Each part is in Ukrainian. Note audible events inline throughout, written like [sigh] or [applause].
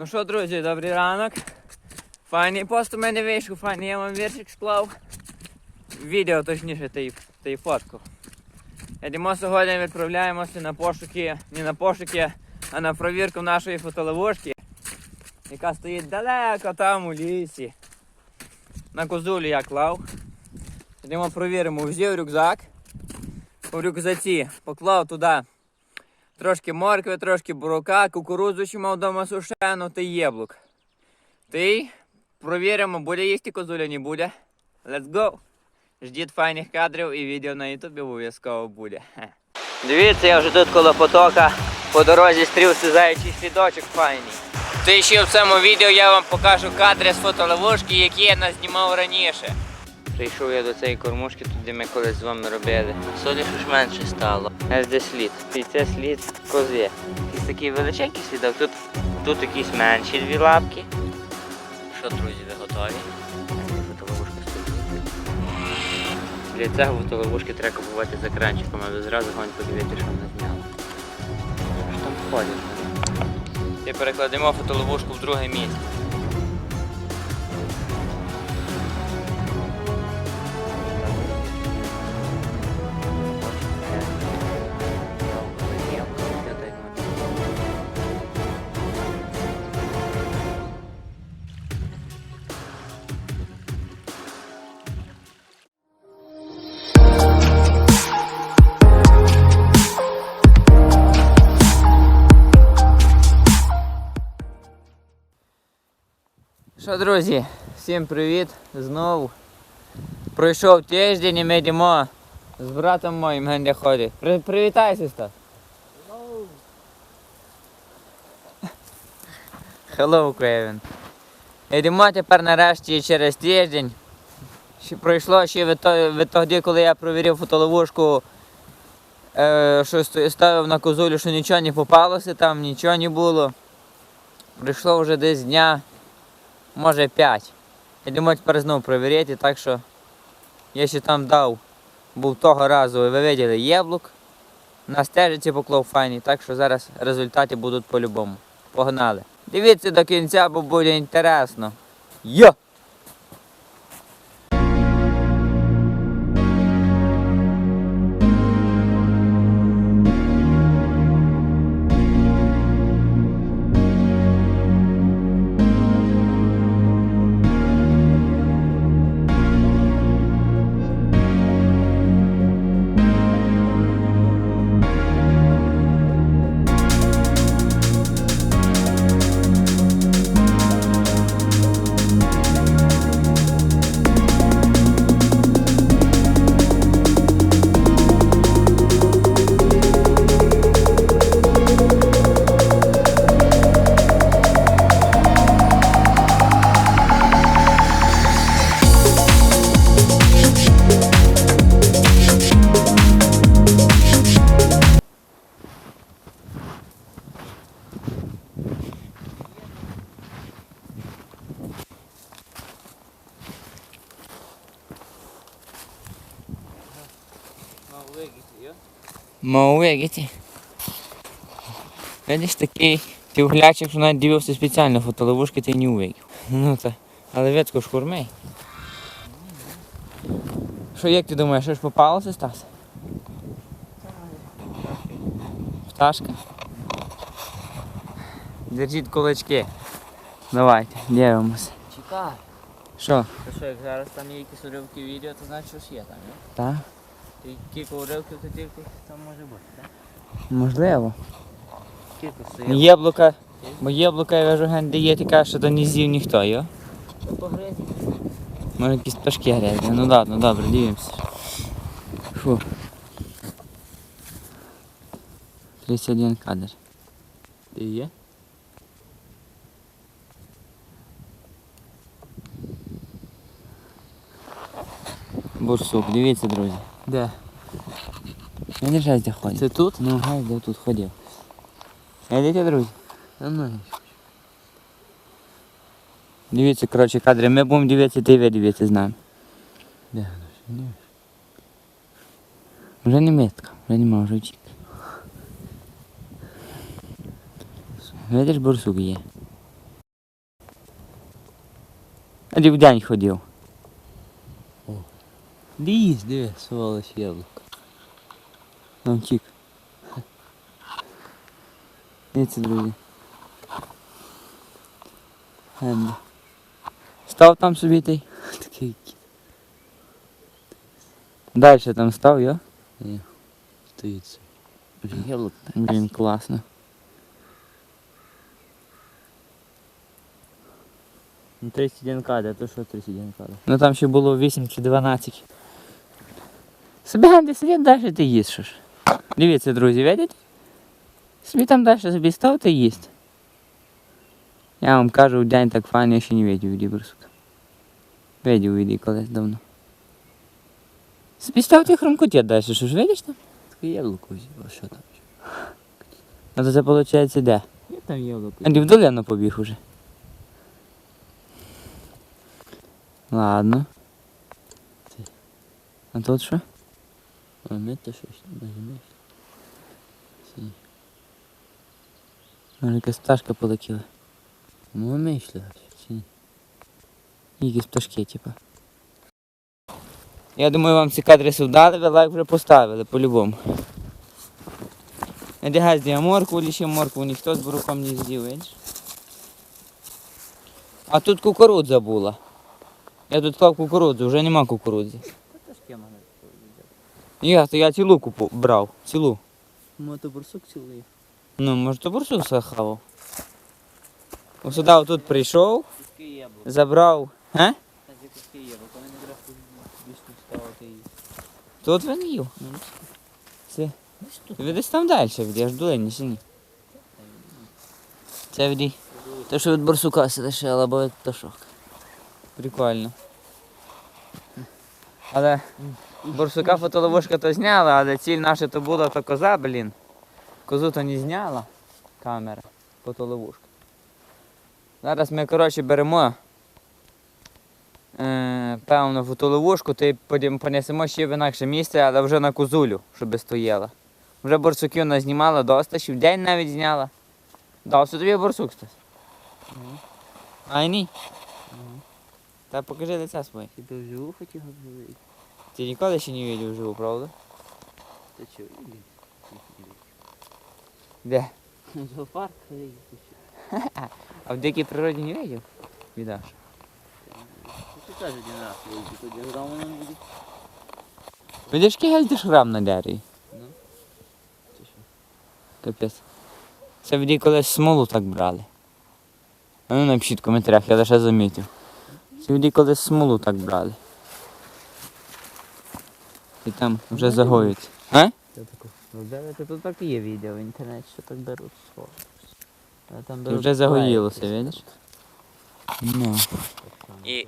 Ну що, друзі, добрий ранок. Файний пост у мене вийшов, файний я вам віршик склав. Відео точніше та й фотку. Йдемо сьогодні відправляємося на пошуки, не на пошуки, а на провірку нашої фотоловушки, яка стоїть далеко там у лісі. На козулі я клав. Йдемо провіримо, взяв рюкзак. У рюкзаці поклав туди Трошки моркви, трошки бурака, кукурудзу, що мав вдома сушену та єблук. Ти провіримо, буде їсти козуля, не буде. Let's go! Ждіть файних кадрів і відео на ютубі обов'язково буде. Дивіться, я вже тут коло потока по дорозі стрівся заячий слідочок файний. Ти ще в цьому відео я вам покажу кадри з фотоловушки, які я назнімав раніше. Прийшов я до цієї кормушки, тут де ми колись з вами робили. Солі ж менше стало. Ось де слід. І це слід кози. Якийсь такий величенький слідок. Тут, тут якісь менші дві лапки. Що, друзі, ви готові? Для цього фотоловушки треба купувати за кранчиком, а ви зразу гонь подивитися, що вона зняла. Що там входить? І перекладемо фотоловушку в друге місце. Що, друзі, всім привіт знову. Пройшов тиждень і ми йдемо з братом моїм генде ходить. При, привітайся, Стас. Hello, Кевін. Йдемо тепер нарешті через тиждень. Ще пройшло ще від, то- від тоді, коли я провірив фотоловушку, е, що ставив на козулю, що нічого не попалося там, нічого не було. Прийшло вже десь дня, може 5. думаю, тепер знову провіряти, так що я ще там дав, був того разу, ви виділи, єблук. На стежиці поклав файні, так що зараз результати будуть по-любому. Погнали. Дивіться до кінця, бо буде інтересно. Йо! Мауегіті. Видиш такий ти глячик, що навіть дивився спеціально фотоловушки, ти не увидів. Ну та, але ветко шкурмей. Що як ти думаєш, що ж попалося, Стас? Пташка? Держіть кулачки. Давайте, дивимося. Чекай. Що? Що, як зараз там є якісь уривки відео, то значить щось є там, ні? Так? Ти кілька уривків, то тільки там може бути, так? Можливо. Кілька стоїть. Єблука. Бо єблука я вижу ген, де є така, що то не з'їв ніхто, йо? То погризі. Може якісь пташки грязні. Ну ладно, добре, дивимося. Фу. 31 кадр. Ти є? Бурсук, дивіться, друзі. Де? Я не жаль, де ходить. Це тут? Ну, гай, де тут ходив. Видите, друзі? Ну, Дивіться, коротше, кадри. Ми будемо дивитися, ти ви дивитися з нами. Де? Вже не метка, вже нема, вже втік. Видиш, борсук є. А ти в день ходив. Лізь, диви, сволоч яблуко. Ну, втік. Дивіться, друзі. Генда. Став там собі ти. Такий кіт. Далі там став, йо? Стоїть. собі. Блін, яблуко. Блін, класно. Ну 31 кадр, то що 31 кадр? Ну там ще було 8 чи 12. Собі сидить далі ти їсиш. Дивіться, друзі, видите? Собі там далі собі став ти їсть. Я вам кажу, в день так файно я ще не видів від барсука. Видів від колись давно. Собі став ти хромкотєт далі, що ж видиш там? Таке яблуко взяв, що там? А то це виходить де? Є там яблуко. Андрій в долину побіг уже. Ладно. А тут що? Ми то щось. Сі. Може якась пташка полетіла. Ну, мишля. Сі. Якісь пташки, типа. Я думаю, вам ці кадри вдали, лайк вже поставили, по-любому. Надягай з моркву, лише моркву ніхто з буруком не видиш? А тут кукурудза була. Я тут клав кукурудзу, вже нема кукурудзи. Я, то я цілу купу брав, цілу. Мотобурсук цілий. Ну, може, то бурсук захавав. Ось сюди тут прийшов, забрав. А? Її. Тут він їв. Це. Ви десь там далі, я ж долині чи ні? Це від те, що від барсука лишила, або від пташок. Прикольно. Але барсука фотоловушка то зняла, але ціль наша то була то коза, блін. Козу то не зняла камера, фотоловушка. Зараз ми, коротше, беремо е, певну фотоловушку, то потім понесемо ще в інакше місце, але вже на козулю, щоб стояла. Вже борсуків назнімала доста, ще в день навіть зняла. Дався тобі борсук Стас? Ну, Ай ні. ну. Та покажи лиця своє. Ти вживу хотів обживити? Ти ніколи ще не видів вживу, правда? Та чого? Ілі? Де? Зоопарк. [laughs] А в дикій природі не видів? Відаш. Ти теж один раз вийти, тоді грав воно буде. Видиш, який гельди шрам на дереві? Ну. Це що? Капець. Це в колись смолу так брали. А ну напишіть в коментарях, я лише замітив. Це в колись смолу так брали. І там вже загоюють. А? Це. Ну, тут так і є відео в інтернеті, що так беруть схоже. Там І беруть вже загоїлося, видиш? Ну. І-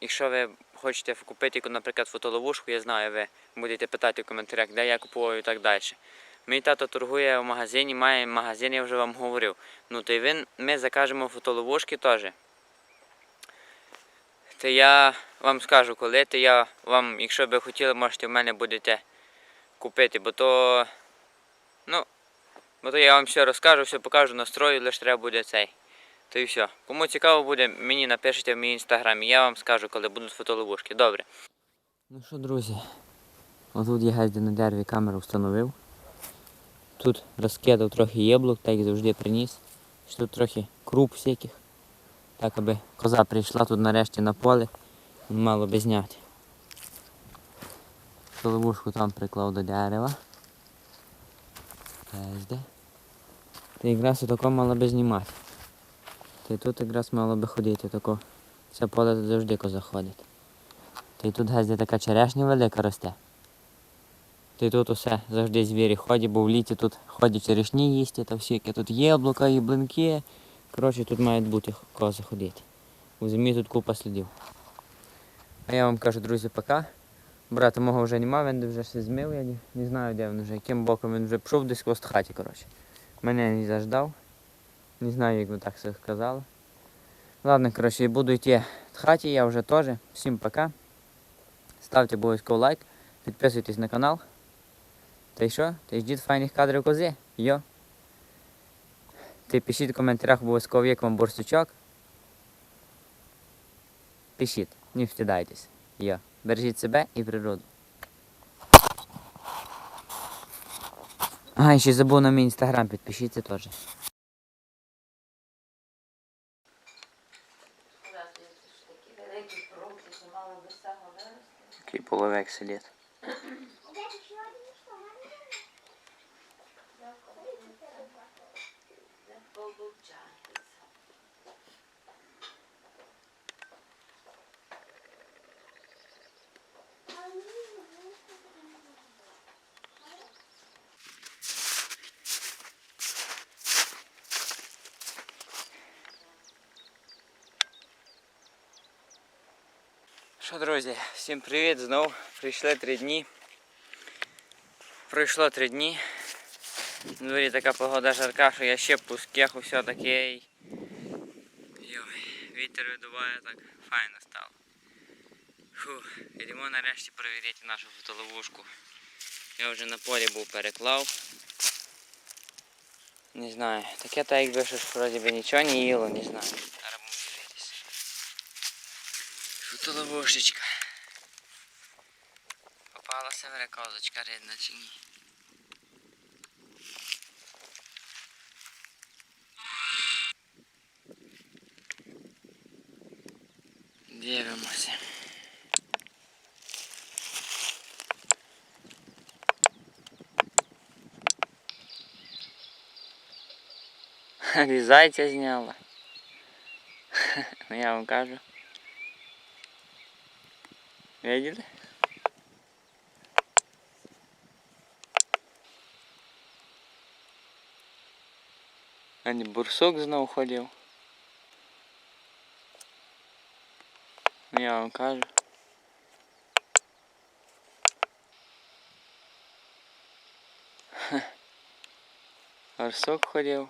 Якщо ви хочете купити, наприклад, фотоловушку, я знаю, ви будете питати в коментарях, де я купував і так далі. Мій тато торгує в магазині, має магазин, я вже вам говорив. Ну то й він, ми закажемо фотоловушки теж. То я вам скажу, коли, то я вам, якщо би хотіли, можете в мене будете купити, бо то. Ну, бо то я вам все розкажу, все покажу, настрою, лише треба буде цей. То і все. Кому цікаво буде, мені напишіть в мій інстаграмі, я вам скажу, коли будуть фотоловушки. Добре. Ну що, друзі, отут я гезді на дереві камеру встановив. Тут розкидав трохи яблук, так як завжди приніс. Тут трохи круп всяких. Так, аби коза прийшла тут нарешті на поле, мало би зняти. Фотоловушку там приклав до дерева. Та якраз отако мало би знімати. Та й тут якраз мало би ходити тако. Це поле тут завжди коза ходить. Та й тут газді така черешня велика росте. Та й тут усе завжди звірі ходять, бо в літі тут ходять черешні їсти та всяке. Тут яблука і блинки. Коротше, тут мають бути кози ходити. У зимі тут купа слідів. А я вам кажу, друзі, пока. Брата мого вже нема, він вже все змив, я не, не знаю, де він вже, яким боком він вже пішов десь в хаті, коротше. Мене не заждав. Не знаю, як ви так все сказали. Ладно, коротше, буду йти в хаті, я вже теж. Всім пока. Ставте обов'язково лайк, підписуйтесь на канал. Та й що? Та й ждіть файних кадрів кози. Йо. Ти пишіть в коментарях обов'язково, як вам борсучок. Пишіть, не встидайтесь. Йо. Бережіть себе і природу. А, і ще забув на мій інстаграм, підпишіться теж. Такий половик сидить. Що, друзі, всім привіт! Знов прийшли три дні. Пройшло три дні. На дворі така погода жарка, що я ще пускех усе таке. вітер видуває так файно стало. Фу, йдемо нарешті перевірити нашу фотоловушку. Я вже на полі був переклав. Не знаю, таке так якби що ж вроді би нічого не їло, не знаю. Фотоловушечка. Попалася козочка рідна чи ні? Дивимося. І зайця зняла. Ну [laughs] я вам кажу. Видели? А не бурсок знов ходив. Я вам кажу. Хе. Барсук ходив.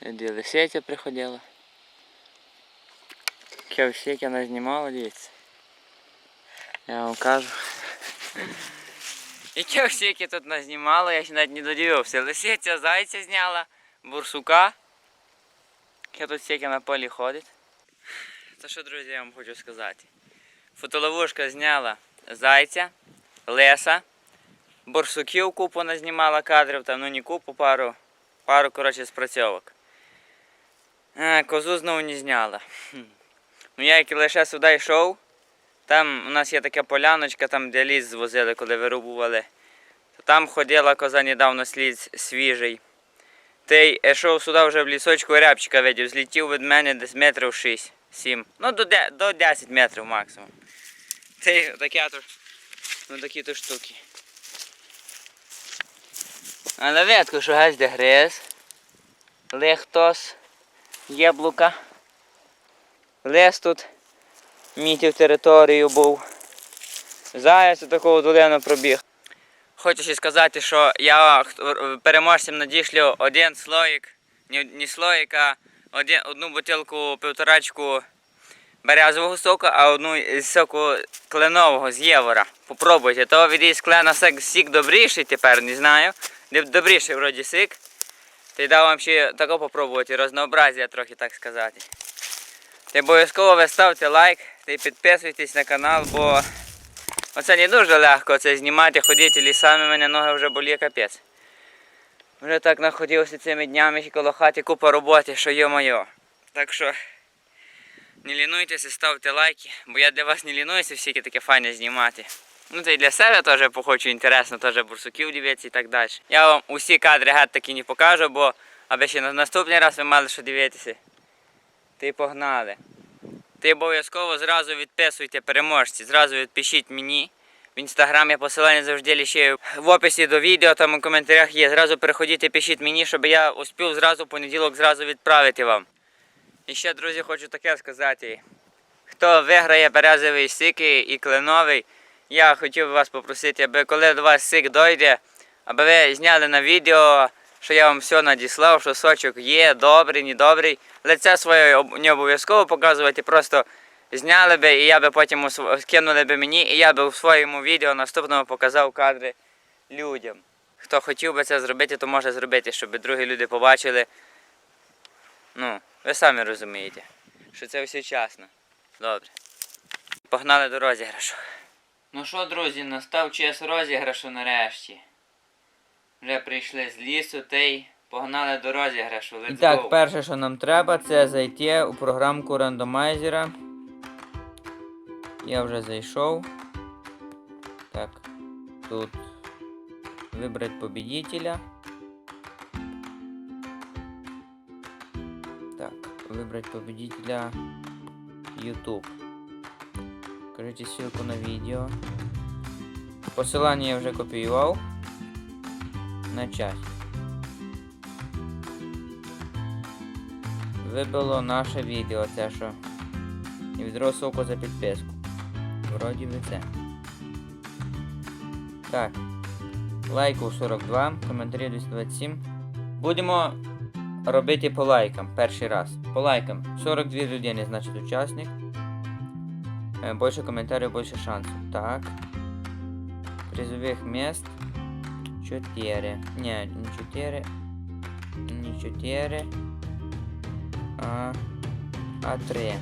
І Дві лисиця приходила. Яке всяке вона знімала, дивіться. Я вам кажу. Всяке тут назнімала, я ще навіть не додивився. Лисиця, зайця зняла, бурсука. Яке тут всяке на полі ходить. Та що, друзі, я вам хочу сказати. Фотоловушка зняла зайця, леса, борсуків купу назнімала кадрів, там ну не купу, пару, пару коротше, спрацьовок. Козу знову не зняла. Ну я як лише сюди йшов, там у нас є така поляночка, там де ліс звозили, коли вирубували. Там ходила коза недавно слід свіжий. Ти йшов сюди вже в лісочку рябчика видів, злетів від мене десь метрів 6-7. Ну до, де- до 10 метрів максимум. Ти таке то, ну такі то штуки. А на ветку що гась де гриз. Лехтос. Яблука. Лес тут мітів територію був. Заяць такого долину пробіг. Хочу ще сказати, що я переможцям надішлю один слоїк, не, слоїк, а один, одну бутилку півторачку березового соку, а одну соку кленового з євора. Попробуйте. То від із клена сик, сік добріший тепер, не знаю. Добріший вроді сик. Та й дав вам ще тако попробувати, рознообразія трохи так сказати. Й обов'язково ви ставте лайк та підписуйтесь на канал, бо оце не дуже легко це знімати, ходити лісами, мене ноги вже болі капець. Вже так находився цими днями ще коло хати купа роботи, що є моє. Так що не лінуйтеся, ставте лайки, бо я для вас не лінуюся всяке таке файне знімати. Ну та й для себе теж похочу інтересно, теж бурсуків дивитися і так далі. Я вам усі кадри геть таки не покажу, бо аби ще на наступний раз ви мали що дивитися. Ти погнали. Ти обов'язково зразу відписуйте переможці, зразу відпишіть мені. В інстаграм я посилання завжди лишаю в описі до відео, там у коментарях є. Зразу переходіть і пишіть мені, щоб я успів зразу в понеділок зразу відправити вам. І ще, друзі, хочу таке сказати. Хто виграє березовий сик і і кленовий, я хотів би вас попросити, аби коли до вас сик дойде, аби ви зняли на відео, що я вам все надіслав, що сочок є, добрий, недобрий. Лице своє не обов'язково показувати, просто зняли би і я би потім скинули би мені, і я би у своєму відео наступному показав кадри людям. Хто хотів би це зробити, то може зробити, щоб другі люди побачили, Ну, ви самі розумієте, що це все чесно. Добре. Погнали до розіграшу. Ну що, друзі, настав час розіграшу нарешті. Вже прийшли з лісу та й погнали до розіграшу. Let's І так, go. перше, що нам треба, це зайти у програмку рандомайзера. Я вже зайшов. Так, тут вибрати победителя. Так, выбрать победителя YouTube. Скажите ссылку на видео. Посилання я вже копіював. Начать. Вибило наше відео, це що. І відро ссылку за підписку. Вроді би це. Так. Лайків 42, коментарів 227. Будемо робити по лайкам перший раз. По лайкам. 42 людини, значить, учасник. Е, Більше коментарів, більше шансів. Так. Призових мест 4. Не, не 4. Не 4. А, а 3.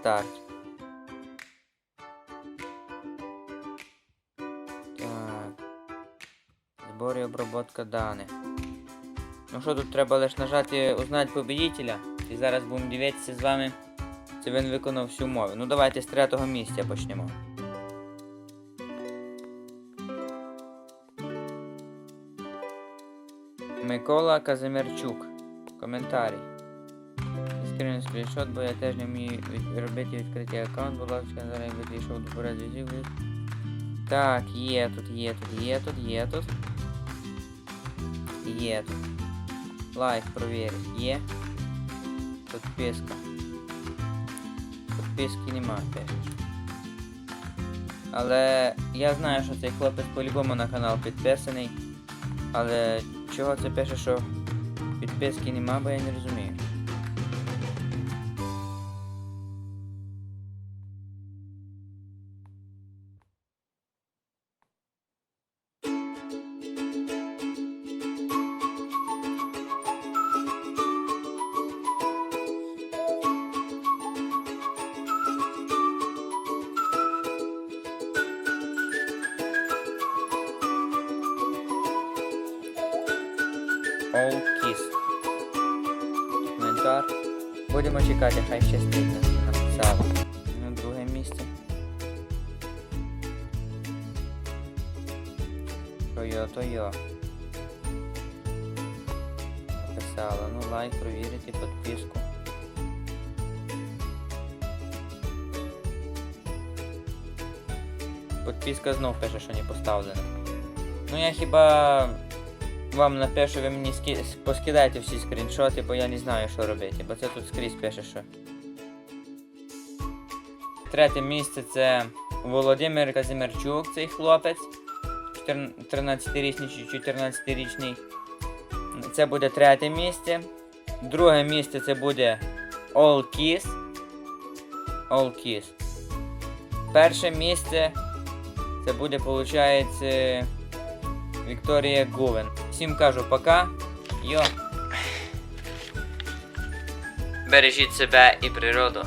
Старт. Так. Збор і обробка даних. Ну що тут треба лише нажати узнати победителя. І зараз будемо дивитися з вами, чи він виконав всю умови. Ну давайте з третього місця почнемо. Микола Казимирчук. Коментарій. Скрін скріншот, бо я теж не вмію робити відкриття аккаунт, будь ласка, зараз відійшов до зв'язку. Так, є тут, є тут, є тут, є тут. Є тут. Лайк провірить. Є. Підписка. Підписки нема теж. Але я знаю, що цей хлопець по-любому на канал підписаний. Але чого це пише, що підписки нема, бо я не розумію. Будемо чекати, хай щастить написала. Ну, друге місце. Що йо. Написала. Ну лайк, провірити, підписку. Підписка знов пише, що не поставлена. Ну я хіба вам напишу, ви мені ски... поскидайте всі скріншоти, бо я не знаю, що робити, бо це тут скрізь пише, що. Третє місце це Володимир Казимирчук, цей хлопець. 13-річний чи 14-річний. Це буде третє місце. Друге місце це буде All Kiss. All Kiss. Перше місце це буде, виходить, Вікторія Гувен. Всім кажу пока. Йо. Бережіть себе і природу.